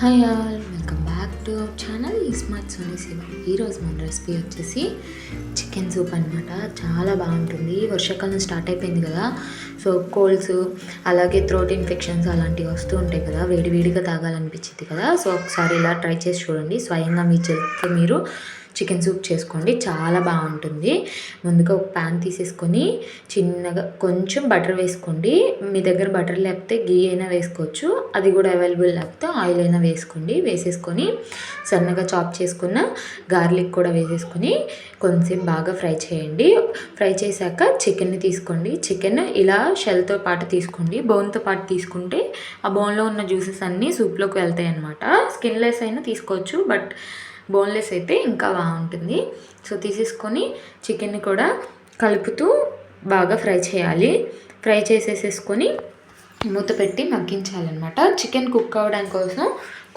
Hi all welcome back to our channel smart Sony Siva ఈరోజు మన recipe వచ్చేసి chicken soup అనమాట చాలా బాగుంటుంది. వర్షాకాలం స్టార్ట్ అయిపోయింది కదా. సో కోల్డ్స్ అలాగే థ్రోట్ ఇన్ఫెక్షన్స్ అలాంటివి వస్తూ ఉంటాయి కదా. వేడివేడిగా తాగాలనిపించింది కదా. సో ఒకసారి ఇలా ట్రై చేసి చూడండి. స్వయంగా మీ చేతితో మీరు చికెన్ సూప్ చేసుకోండి. చాలా బాగుంటుంది. ముందుగా ఒక ప్యాన్ తీసేసుకొని చిన్నగా కొంచెం బటర్ వేసుకోండి. మీ దగ్గర బటర్ లేకపోతే గీ అయినా వేసుకోవచ్చు. అది కూడా అవైలబుల్ లేకపోతే ఆయిల్ అయినా వేసుకోండి. వేసేసుకొని సన్నగా చాప్ చేసుకున్న గార్లిక్ కూడా వేసేసుకొని కొంచెం బాగా ఫ్రై చేయండి. ఫ్రై చేశాక చికెన్ని తీసుకోండి. చికెన్ ఇలా షెల్తో పాటు తీసుకోండి. బోన్తో పాటు తీసుకుంటే ఆ బోన్లో ఉన్న జ్యూసెస్ అన్నీ సూప్లోకి వెళ్తాయి అనమాట స్కిన్లెస్ అయినా తీసుకోవచ్చు. బట్ బోన్లెస్ అయితే ఇంకా బాగుంటుంది. సో తీసేసుకొని చికెన్ని కూడా కలుపుతూ బాగా ఫ్రై చేయాలి. ఫ్రై చేసేసేసుకొని మూత పెట్టి మగ్గించాలన్నమాట. చికెన్ కుక్ అవ్వడం కోసం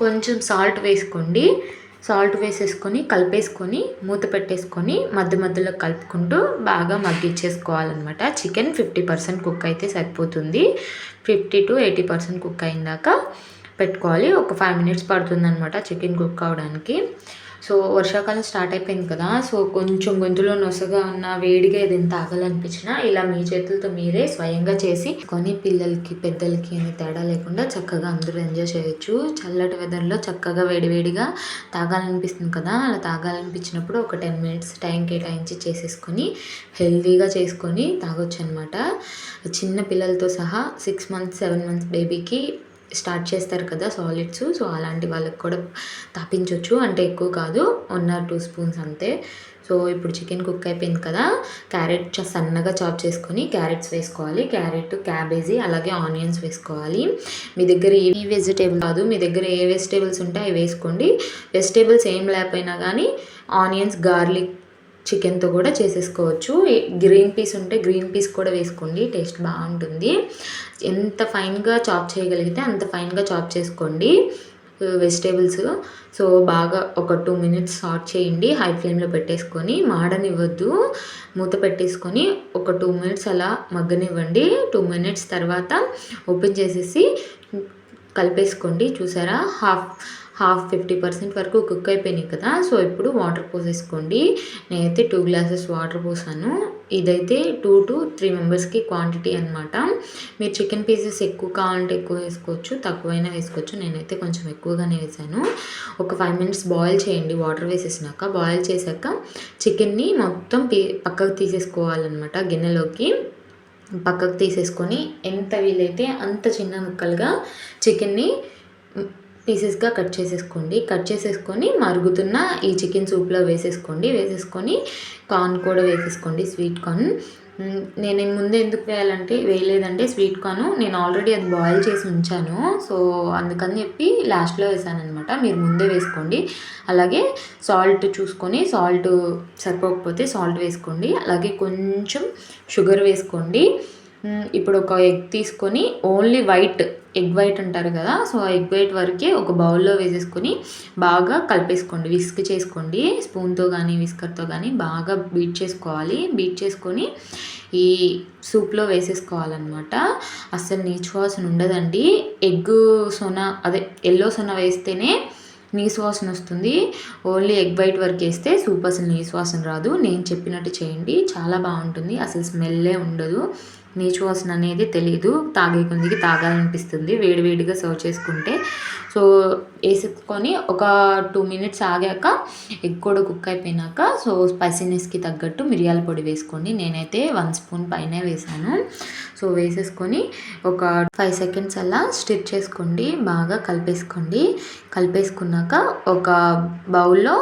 కొంచెం సాల్ట్ వేసుకోండి. సాల్ట్ వేసేసుకొని కలిపేసుకొని మూత పెట్టేసుకొని మధ్య మధ్యలో కలుపుకుంటూ బాగా మగ్గించేసుకోవాలన్నమాట. చికెన్ ఫిఫ్టీ పర్సెంట్ కుక్ అయితే సరిపోతుంది. Fifty to eighty percent cook అయినాక పెట్టుకోవాలి. ఒక ఫైవ్ మినిట్స్ పడుతుందన్నమాట చికెన్ కుక్ అవడానికి సో వర్షాకాలం స్టార్ట్ అయిపోయింది కదా సో కొంచెం గొంతులో నొసగా ఉన్న వేడిగా ఏదైనా తాగాలనిపించినా ఇలా మీ చేతులతో మీరే స్వయంగా చేసి కొని పిల్లలకి పెద్దలకి అని తేడా లేకుండా చక్కగా అందరూ ఎంజాయ్ చేయొచ్చు. చల్లటి వెదర్లో చక్కగా వేడివేడిగా తాగాలనిపిస్తుంది కదా అలా తాగాలనిపించినప్పుడు ఒక టెన్ మినిట్స్ టైం కేటాయించి చేసేసుకొని హెల్తీగా చేసుకొని తాగొచ్చు అనమాట చిన్న పిల్లలతో సహా సిక్స్ మంత్స్ సెవెన్ మంత్స్ బేబీకి స్టార్ట్ చేస్తారు కదా సాలిడ్స్ సో అలాంటి వాళ్ళకి కూడా తాపించవచ్చు అంటే ఎక్కువ కాదు వన్ ఆర్ టూ స్పూన్స్ అంతే. సో ఇప్పుడు చికెన్ కుక్ అయిపోయింది కదా క్యారెట్ సన్నగా చాప్ చేసుకొని క్యారెట్స్ వేసుకోవాలి. క్యారెట్ క్యాబేజీ అలాగే ఆనియన్స్ వేసుకోవాలి. మీ దగ్గర ఏ వెజిటేబుల్ కాదు మీ దగ్గర ఏ వెజిటేబుల్స్ ఉంటే అవి వేసుకోండి. వెజిటేబుల్స్ ఏం లేకపోయినా కానీ ఆనియన్స్ గార్లిక్ చికెన్తో కూడా చేసేసుకోవచ్చు. గ్రీన్ పీస్ ఉంటే గ్రీన్ పీస్ కూడా వేసుకోండి టేస్ట్ బాగుంటుంది. ఎంత ఫైన్గా చాప్ చేయగలిగితే అంత ఫైన్గా చాప్ చేసుకోండి. వెజిటేబుల్స్. సో బాగా ఒక టూ మినిట్స్ సాట్ చేయండి హై ఫ్లేమ్లో పెట్టేసుకొని మాడనివ్వద్దు. మూత పెట్టేసుకొని ఒక టూ మినిట్స్ అలా మగ్గనివ్వండి. టూ మినిట్స్ తర్వాత ఓపెన్ చేసేసి కలిపేసుకోండి. చూసారా? హాఫ్ హాఫ్ ఫిఫ్టీ పర్సెంట్ వరకు కుక్ అయిపోయినాయి కదా. సో ఇప్పుడు వాటర్ పోసేసుకోండి. నేనైతే టూ గ్లాసెస్ వాటర్ పోసాను. ఇదైతే టూ టు త్రీ మెంబర్స్కి క్వాంటిటీ అనమాట మీరు చికెన్ పీసెస్ ఎక్కువ కావాలంటే ఎక్కువ వేసుకోవచ్చు తక్కువైనా వేసుకోవచ్చు. నేనైతే కొంచెం ఎక్కువగానే వేసాను. ఒక ఫైవ్ మినిట్స్ బాయిల్ చేయండి. వాటర్ వేసేసినాక బాయిల్ చేశాక చికెన్ని మొత్తం పీ పక్కకు తీసేసుకోవాలన్నమాట గిన్నెలోకి. పక్కకు తీసేసుకొని ఎంత వీలైతే అంత చిన్న ముక్కలుగా చికెన్ని పీసెస్గా కట్ చేసేసుకోండి. కట్ చేసేసుకొని మరుగుతున్న ఈ చికెన్ సూప్లో వేసేసుకోండి. వేసేసుకొని కార్న్ కూడా వేసేసుకోండి స్వీట్ కార్న్. నేను ముందు ఎందుకు వేయాలంటే వేయలేదంటే స్వీట్ కార్న్ నేను ఆల్రెడీ అది బాయిల్ చేసి ఉంచాను. సో అందుకని చెప్పి లాస్ట్లో వేసాను అనమాట మీరు ముందే వేసుకోండి. అలాగే సాల్ట్ చూసుకొని సాల్ట్ సరిపోకపోతే సాల్ట్ వేసుకోండి. అలాగే కొంచెం షుగర్ వేసుకోండి. ఇప్పుడు ఒక ఎగ్ తీసుకొని ఓన్లీ వైట్ ఎగ్ వైట్ అంటారు కదా సో ఆ ఎగ్ వైట్ వరకే ఒక బౌల్లో వేసేసుకొని బాగా కలిపేసుకోండి. విస్క్ చేసుకోండి. స్పూన్తో కానీ విస్కర్తో కానీ బాగా బీట్ చేసుకోవాలి. బీట్ చేసుకొని ఈ సూప్లో వేసేసుకోవాలన్నమాట. అస్సలు నీచు వాసన ఉండదండి. ఎగ్ సొన అదే ఎల్లో సొన వేస్తేనే నీసు వాసన వస్తుంది. ఓన్లీ ఎగ్ వైట్ వరకు వేస్తే సూప్ అసలు నీసు వాసన రాదు. నేను చెప్పినట్టు చేయండి. చాలా బాగుంటుంది. అసలు స్మెల్లే ఉండదు. నీచు వాసన అనేది తెలియదు తాగే కొందికి తాగాలనిపిస్తుంది. వేడివేడిగా సర్వ్ చేసుకుంటే. సో వేసుకొని ఒక టూ మినిట్స్ ఆగాక ఎగ్ కూడా కుక్ అయిపోయినాక సో స్పైసీనెస్కి తగ్గట్టు మిరియాల పొడి వేసుకోండి. నేనైతే వన్ స్పూన్ పైన వేసాను. సో వేసేసుకొని ఒక ఫైవ్ సెకండ్స్ అలా స్టిచ్ చేసుకోండి. బాగా కలిపేసుకోండి. కలిపేసుకున్నాక ఒక బౌల్లో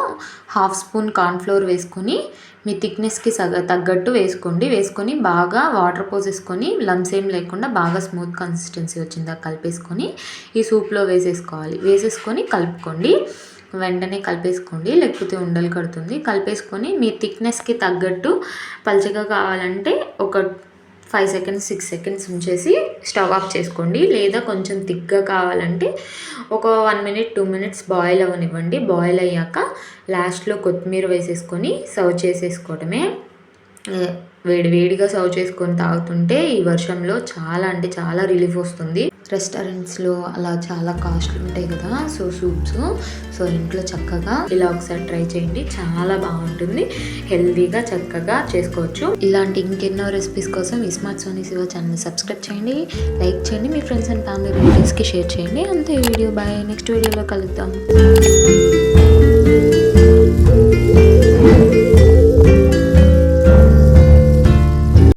హాఫ్ స్పూన్ కార్న్ఫ్లోర్ వేసుకొని మీ థిక్నెస్కి సగ తగ్గట్టు వేసుకోండి. వేసుకొని బాగా వాటర్ పోసేసుకొని లమ్స్ ఏం లేకుండా బాగా స్మూత్ కన్సిస్టెన్సీ వచ్చిందా కలిపేసుకొని ఈ సూప్లో వేసేసుకోవాలి. వేసేసుకొని కలుపుకోండి. వెంటనే కలిపేసుకోండి. లేకపోతే ఉండలు కడుతుంది. కలిపేసుకొని మీ థిక్నెస్కి తగ్గట్టు పలచగా కావాలంటే ఒక ఫైవ్ సెకండ్స్ సిక్స్ సెకండ్స్ ఉంచేసి స్టవ్ ఆఫ్ చేసుకోండి. లేదా కొంచెం థిక్గా కావాలంటే ఒక one minute two minutes boil అవ్వనివ్వండి బాయిల్ అయ్యాక లాస్ట్లో కొత్తిమీర వేసేసుకొని సర్వ్ చేసేసుకోవడమే వేడి వేడిగా సర్వ్ చేసుకొని తాగుతుంటే ఈ వర్షంలో చాలా అంటే చాలా రిలీఫ్ వస్తుంది. రెస్టారెంట్స్లో అలా చాలా కాస్ట్లు ఉంటాయి కదా సో సూప్స్. సో ఇంట్లో చక్కగా ఇలా ఒకసారి ట్రై చేయండి. చాలా బాగుంటుంది. హెల్తీగా చక్కగా చేసుకోవచ్చు. ఇలాంటి ఇంకెన్నో రెసిపీస్ కోసం ఈ smart Sony Siva channel subscribe చేయండి. లైక్ చేయండి. మీ ఫ్రెండ్స్ అండ్ ఫ్యామిలీ రిలేటివ్స్కి షేర్ చేయండి. అంతే ఈ వీడియో. బాయ్. నెక్స్ట్ వీడియోలో కలుద్దాం.